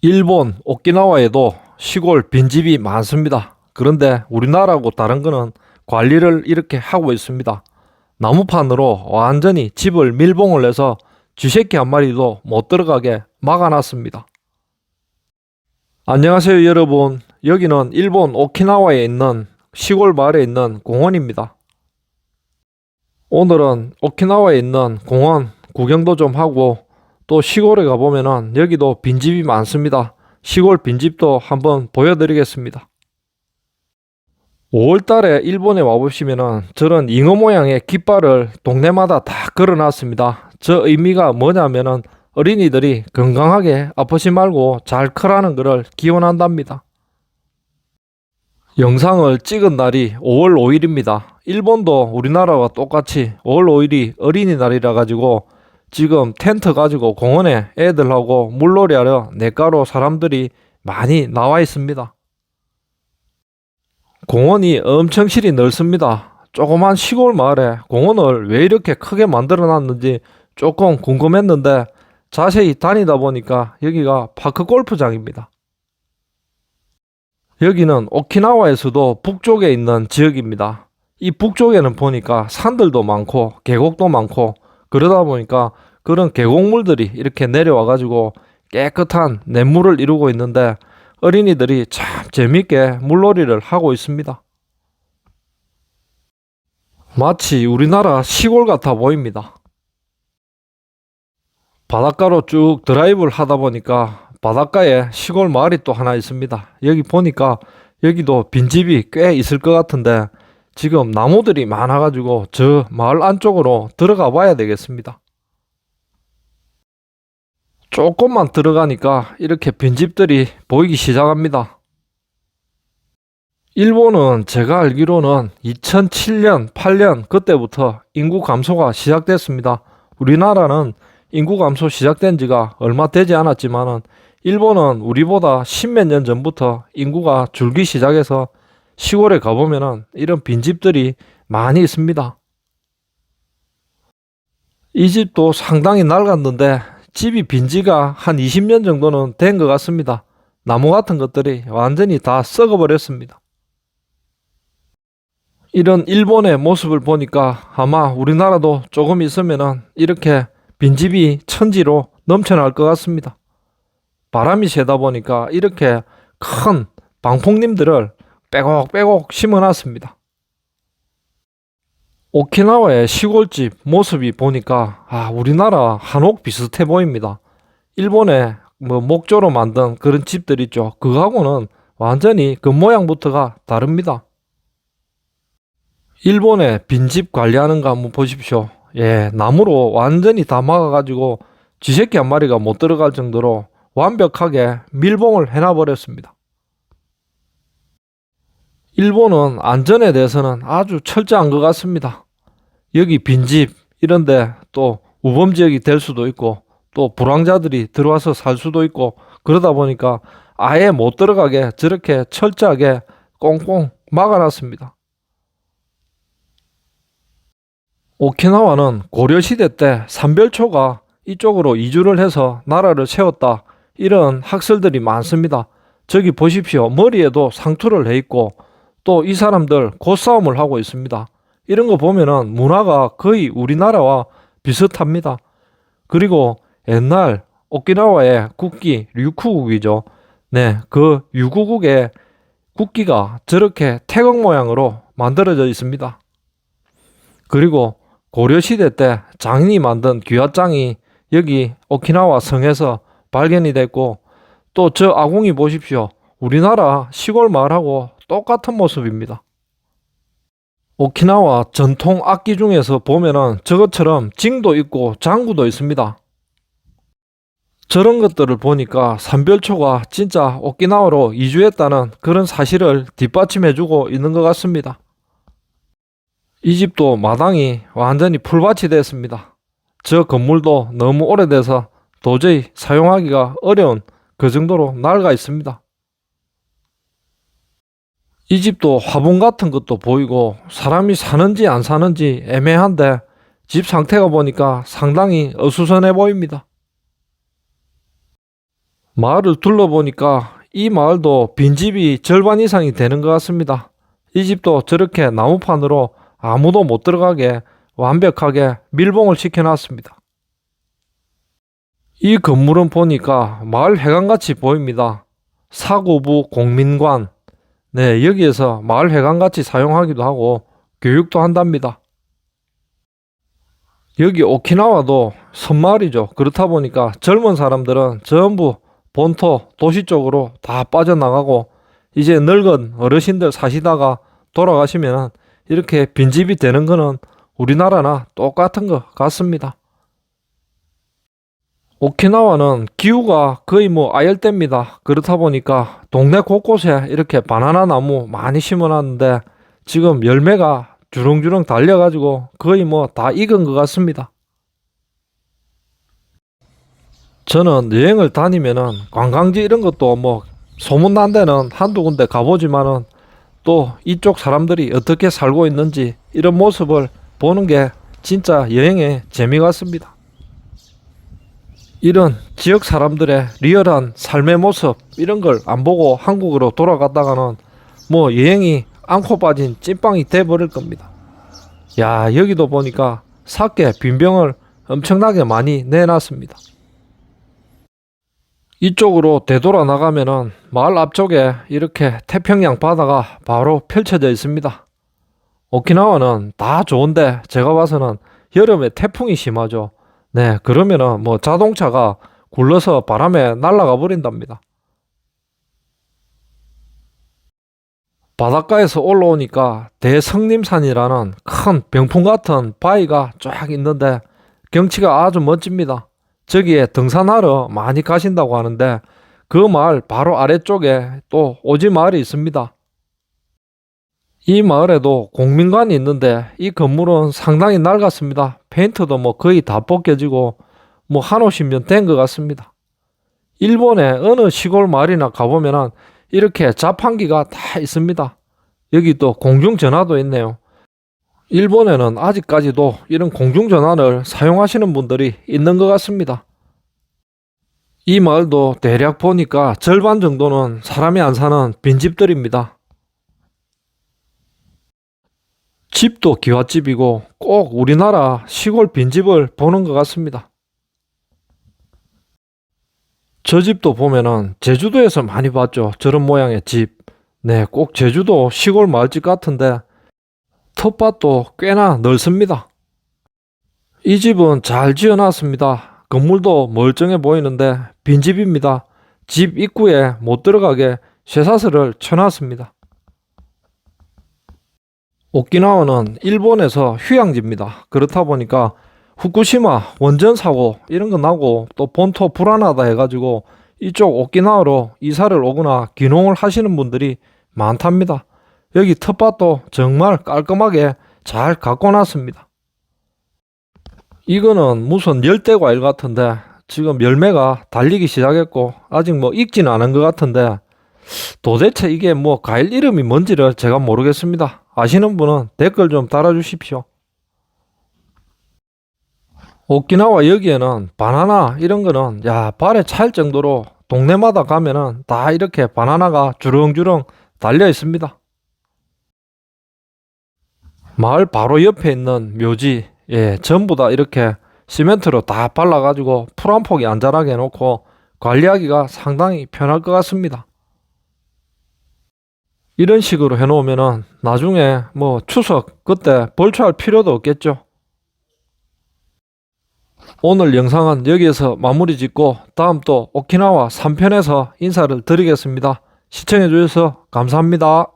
일본 오키나와에도 시골 빈집이 많습니다. 그런데 우리나라하고 다른 거는 관리를 이렇게 하고 있습니다. 나무판으로 완전히 집을 밀봉을 해서 쥐새끼 한 마리도 못 들어가게 막아놨습니다. 안녕하세요 여러분. 여기는 일본 오키나와에 있는 시골 마을에 있는 공원입니다. 오늘은 오키나와에 있는 공원 구경도 좀 하고 또 시골에 가보면은 여기도 빈집이 많습니다. 시골 빈집도 한번 보여드리겠습니다. 5월 달에 일본에 와보시면은 저런 잉어 모양의 깃발을 동네마다 다 걸어놨습니다. 저 의미가 뭐냐면은 어린이들이 건강하게 아프지 말고 잘 크라는 것을 기원한답니다. 영상을 찍은 날이 5월 5일입니다. 일본도 우리나라와 똑같이 5월 5일이 어린이날이라 가지고 지금 텐트 가지고 공원에 애들하고 물놀이하러 냇가로 사람들이 많이 나와 있습니다. 공원이 엄청 실이 넓습니다. 조그만 시골 마을에 공원을 왜 이렇게 크게 만들어 놨는지 조금 궁금했는데 자세히 다니다 보니까 여기가 파크 골프장입니다. 여기는 오키나와에서도 북쪽에 있는 지역입니다. 이 북쪽에는 보니까 산들도 많고 계곡도 많고 그러다 보니까 그런 계곡물들이 이렇게 내려와 가지고 깨끗한 냇물을 이루고 있는데 어린이들이 참 재밌게 물놀이를 하고 있습니다. 마치 우리나라 시골 같아 보입니다. 바닷가로 쭉 드라이브를 하다 보니까 바닷가에 시골 마을이 또 하나 있습니다. 여기 보니까 여기도 빈집이 꽤 있을 것 같은데 지금 나무들이 많아가지고 저 마을 안쪽으로 들어가 봐야 되겠습니다. 조금만 들어가니까 이렇게 빈집들이 보이기 시작합니다. 일본은 제가 알기로는 2007년, 8년 그때부터 인구 감소가 시작됐습니다. 우리나라는 인구 감소 시작된 지가 얼마 되지 않았지만은 일본은 우리보다 십몇 년 전부터 인구가 줄기 시작해서 시골에 가보면은 이런 빈집들이 많이 있습니다. 이 집도 상당히 낡았는데 집이 빈지가 한 20년 정도는 된 것 같습니다. 나무 같은 것들이 완전히 다 썩어버렸습니다. 이런 일본의 모습을 보니까 아마 우리나라도 조금 있으면은 이렇게 빈집이 천지로 넘쳐날 것 같습니다. 바람이 세다 보니까 이렇게 큰 방풍림들을 빼곡빼곡 심어놨습니다. 오키나와의 시골집 모습이 보니까 아 우리나라 한옥 비슷해 보입니다. 일본의 뭐 목조로 만든 그런 집들 있죠. 그거하고는 완전히 그 모양부터가 다릅니다. 일본의 빈집 관리하는 거 한번 보십시오. 예, 나무로 완전히 다 막아가지고 쥐새끼 한 마리가 못 들어갈 정도로 완벽하게 밀봉을 해놔버렸습니다. 일본은 안전에 대해서는 아주 철저한 것 같습니다. 여기 빈집 이런데 또 우범 지역이 될 수도 있고 또 불황자들이 들어와서 살 수도 있고 그러다 보니까 아예 못 들어가게 저렇게 철저하게 꽁꽁 막아놨습니다. 오키나와는 고려시대 때 삼별초가 이쪽으로 이주를 해서 나라를 세웠다. 이런 학설들이 많습니다. 저기 보십시오. 머리에도 상투를 해 있고 또 이 사람들 고싸움을 하고 있습니다. 이런 거 보면은 문화가 거의 우리나라와 비슷합니다. 그리고 옛날 오키나와의 국기 류쿠국이죠. 네, 그 유구국의 국기가 저렇게 태극 모양으로 만들어져 있습니다. 그리고 고려시대 때 장인이 만든 귀화장이 여기 오키나와 성에서 발견이 됐고 또 저 아궁이 보십시오. 우리나라 시골 마을하고 똑같은 모습입니다. 오키나와 전통 악기 중에서 보면은 저것처럼 징도 있고 장구도 있습니다. 저런 것들을 보니까 삼별초가 진짜 오키나와로 이주했다는 그런 사실을 뒷받침해주고 있는 것 같습니다. 이 집도 마당이 완전히 풀밭이 됐습니다. 저 건물도 너무 오래돼서 도저히 사용하기가 어려운 그 정도로 낡아 있습니다. 이 집도 화분 같은 것도 보이고 사람이 사는지 안 사는지 애매한데 집 상태가 보니까 상당히 어수선해 보입니다. 마을을 둘러보니까 이 마을도 빈집이 절반 이상이 되는 것 같습니다. 이 집도 저렇게 나무판으로 아무도 못 들어가게 완벽하게 밀봉을 시켜놨습니다. 이 건물은 보니까 마을 회관같이 보입니다. 사고부 공민관. 네, 여기에서 마을 회관 같이 사용하기도 하고 교육도 한답니다. 여기 오키나와도 섬마을이죠. 그렇다 보니까 젊은 사람들은 전부 본토 도시 쪽으로 다 빠져나가고 이제 늙은 어르신들 사시다가 돌아가시면 이렇게 빈집이 되는 거는 우리나라나 똑같은 것 같습니다. 오키나와는 기후가 거의 뭐 아열대입니다. 그렇다 보니까 동네 곳곳에 이렇게 바나나 나무 많이 심어놨는데 지금 열매가 주렁주렁 달려가지고 거의 뭐 다 익은 것 같습니다. 저는 여행을 다니면은 관광지 이런 것도 뭐 소문난 데는 한두 군데 가보지만은 또 이쪽 사람들이 어떻게 살고 있는지 이런 모습을 보는 게 진짜 여행의 재미 같습니다. 이런 지역 사람들의 리얼한 삶의 모습 이런 걸 안 보고 한국으로 돌아갔다가는 뭐 여행이 않고 빠진 찐빵이 돼 버릴 겁니다. 야 여기도 보니까 사케 빈병을 엄청나게 많이 내놨습니다. 이쪽으로 되돌아 나가면은 마을 앞쪽에 이렇게 태평양 바다가 바로 펼쳐져 있습니다. 오키나와는 다 좋은데 제가 봐서는 여름에 태풍이 심하죠. 네, 그러면은 뭐 자동차가 굴러서 바람에 날아가 버린답니다. 바닷가에서 올라오니까 대성림산이라는 큰 병풍 같은 바위가 쫙 있는데 경치가 아주 멋집니다. 저기에 등산하러 많이 가신다고 하는데 그 마을 바로 아래쪽에 또 오지 마을이 있습니다. 이 마을에도 공민관이 있는데 이 건물은 상당히 낡았습니다. 페인트도 뭐 거의 다 벗겨지고 뭐한 50년 된 것 같습니다. 일본의 어느 시골 마을이나 가보면은 이렇게 자판기가 다 있습니다. 여기 또 공중전화도 있네요. 일본에는 아직까지도 이런 공중전화를 사용하시는 분들이 있는 것 같습니다. 이 마을도 대략 보니까 절반 정도는 사람이 안 사는 빈집들입니다. 집도 기와집이고 꼭 우리나라 시골 빈집을 보는 것 같습니다. 저 집도 보면은 제주도에서 많이 봤죠. 저런 모양의 집. 네, 꼭 제주도 시골 마을집 같은데 텃밭도 꽤나 넓습니다. 이 집은 잘 지어놨습니다. 건물도 멀쩡해 보이는데 빈집입니다. 집 입구에 못 들어가게 쇠사슬을 쳐놨습니다. 오키나와는 일본에서 휴양지입니다. 그렇다 보니까 후쿠시마 원전 사고 이런 거 나고 또 본토 불안하다 해가지고 이쪽 오키나와로 이사를 오거나 귀농을 하시는 분들이 많답니다. 여기 텃밭도 정말 깔끔하게 잘 가꿔놨습니다. 이거는 무슨 열대 과일 같은데 지금 열매가 달리기 시작했고 아직 뭐 익지는 않은 것 같은데 도대체 이게 뭐 과일 이름이 뭔지를 제가 모르겠습니다. 아시는 분은 댓글 좀 달아주십시오. 오키나와 여기에는 바나나 이런 거는 야 발에 찰 정도로 동네마다 가면은 다 이렇게 바나나가 주렁주렁 달려 있습니다. 마을 바로 옆에 있는 묘지 예 전부 다 이렇게 시멘트로 다 발라가지고 풀 한 폭이 안 자라게 해놓고 관리하기가 상당히 편할 것 같습니다. 이런 식으로 해놓으면은 나중에 뭐 추석 그때 벌초할 필요도 없겠죠. 오늘 영상은 여기에서 마무리 짓고 다음 또 오키나와 3편에서 인사를 드리겠습니다. 시청해주셔서 감사합니다.